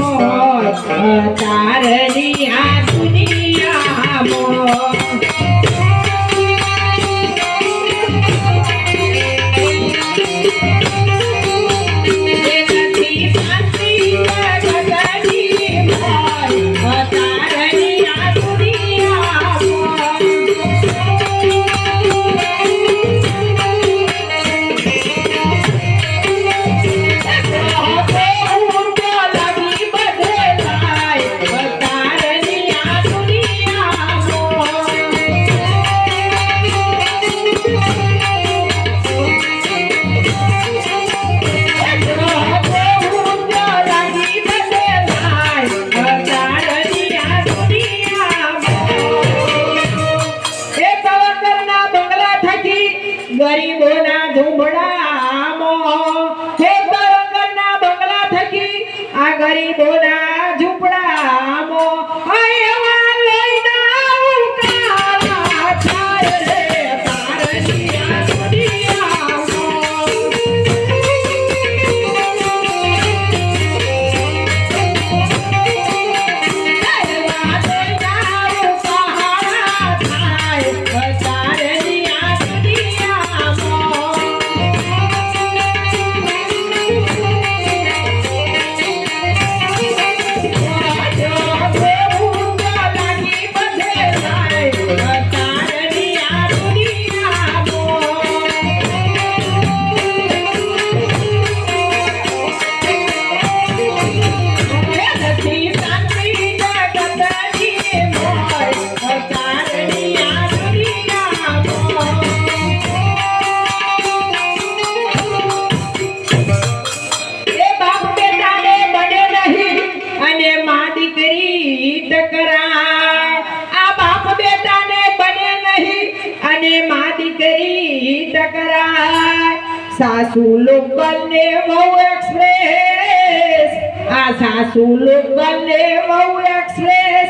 মত ગરીબોના ઝૂંપડામાં હે તરંગના બંગલા થકી આ ગરીબોના ટકરાય સાસુ લોકલ ને વહુ એક્સપ્રેસ આ સાસુ લોકલ ને વહુ એક્સપ્રેસ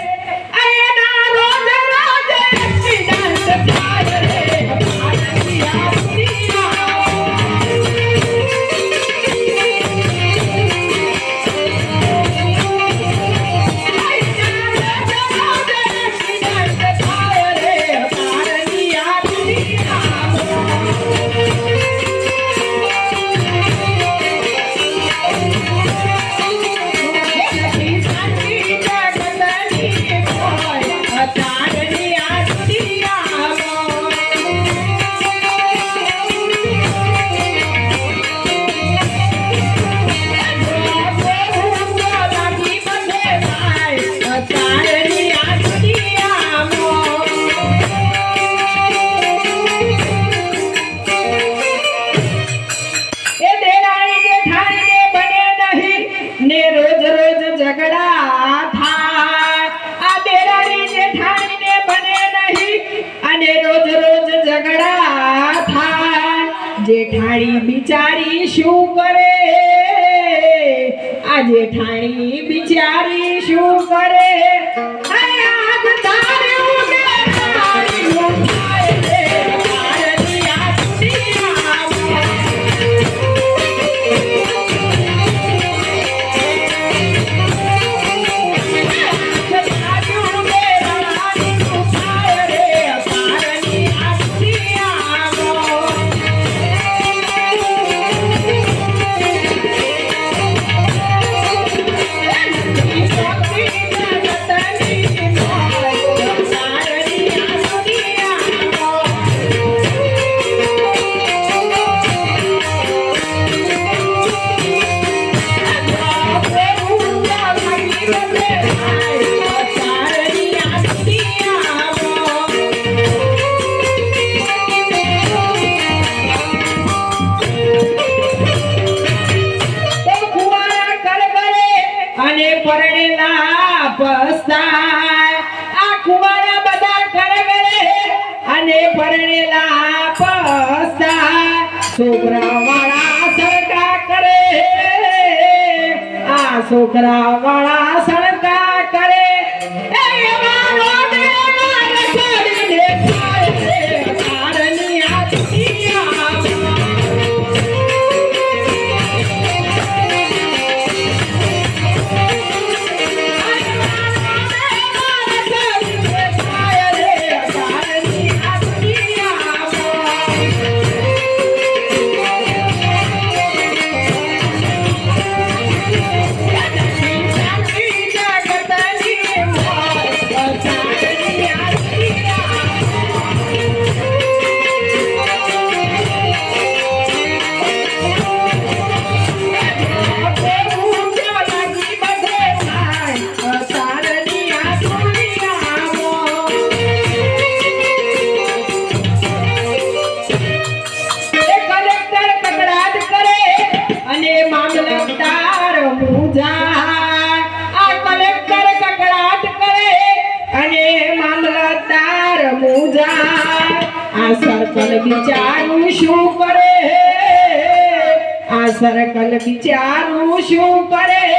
ઝઘડા થાય આ દેરાણી જેઠાણીને બને નહીં અને રોજ રોજ ઝઘડા થાય જેઠાણી બિચારી શું કરે આ જેઠાણી બિચારી શું કરે આગ આજ છોકરા વાળા સરકા કરે. આ છોકરા વાળા સર કલ વિચારું શું કરે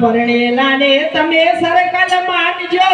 પરણેલા ને તમે સરકલ માનજો.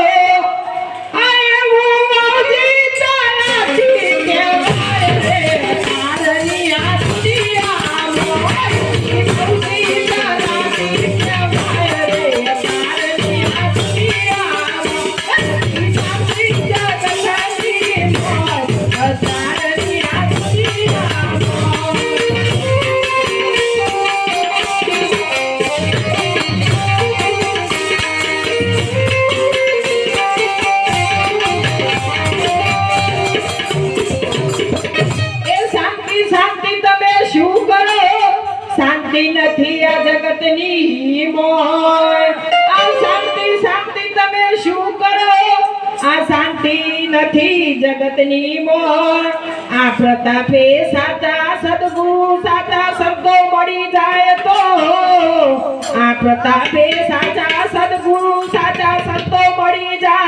નથી જગતની મોર. આ પ્રતાપે સાચા સદગુ સાચા શબ્દો મળી જાય તો. આ પ્રતાપે સાચા સદગુ સાચા સંતો મળી જાય